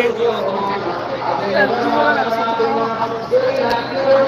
Thank you.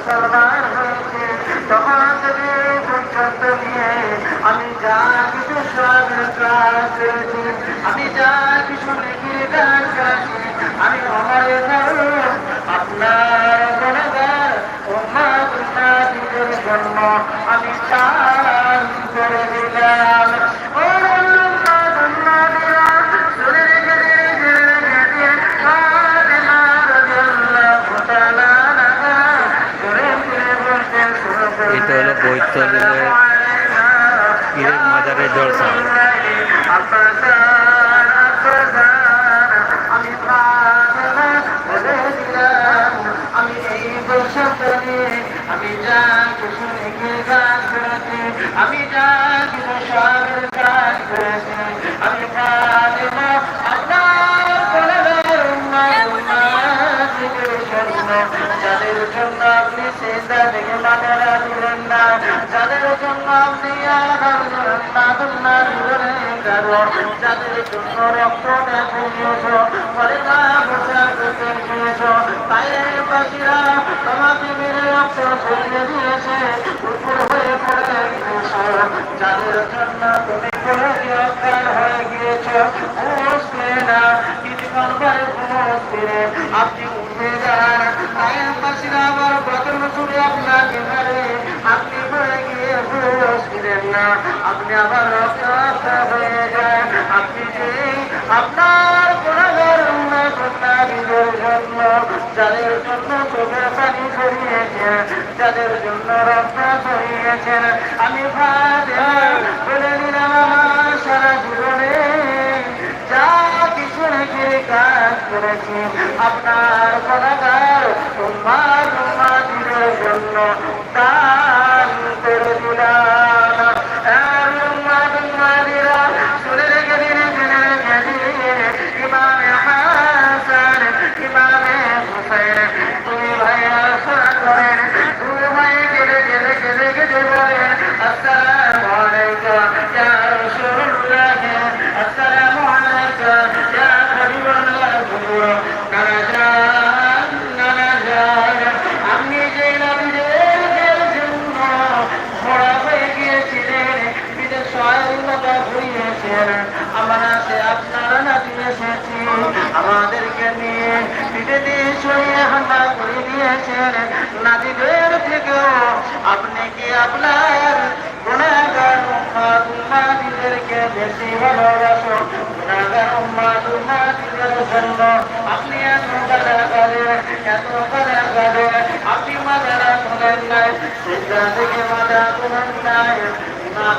মুসলমান হয়েছে তোমাকে পর্যন্ত নিয়ে আমি যা কিছু সবের করেছি আমি যা কিছু লিখে আমি আমার আপনার এই আমি যা কিছু লিখে গান করেছি কিছু সবের কাজ করেছি সেজদা থেকে মাথারা দিলেন না যাদের জন্য আপনি না দিলেন কারণ যাদের জন্য রক্ত দেখেছ পরে না বোঝা করতে গিয়েছ তাই পাখিরা তোমাকে মেরে রক্ত ছড়িয়ে দিয়েছে উপর হয়ে পড়ে গিয়েছ যাদের জন্য তুমি পড়ে গ্রেফতার হয়ে গিয়েছ বুঝবে না কিছুক্ষণ পরে বুঝবে আপনি উঠে যান তাই পাখিরা আবার বদল বছরে আপনাকে মারে আপনি পড়ে গিয়ে বুঝছিলেন আপনি যায় আপনি যে আপনার গুণাগার গুণাগীদের জন্য, যাদের জন্য চোখের পানি ছড়িয়েছেন যাদের জন্য রক্ত ছড়িয়েছেন আমি বলে দিলাম আমার সারা জীবনে, যা কিছু রেখে কাজ করেছি, আপনার গুণাগার তোমার তোমাদের জন্য দান করে দিলাম। আমাদেরকে নিয়ে পিঠে দিয়ে সরিয়ে হামলা করে দিয়েছেন নাতিদের থেকেও। আপনি কি আপনার আপনি নাই থেকে মাদা নাই ইমাম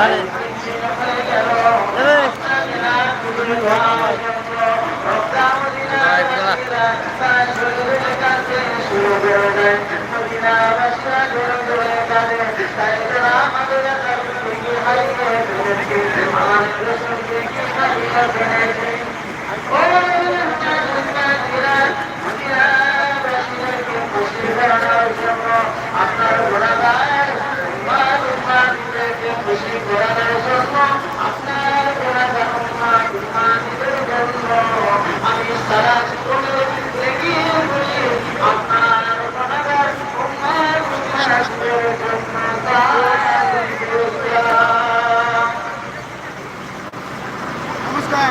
আপনার চাই আমি সারা আপনার গুণাগার আমার সন্তান করে দিলাম আপনার গোড়াগার খুশি করানোর জন্য আপনার গোড়াগার উন্মাদের জন্য আমি সারা জীবনে লেগিয়ে বলি আপনার গোড়াগার উন্মাদের জন্য নমস্কার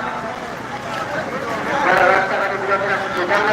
না নটা বাজে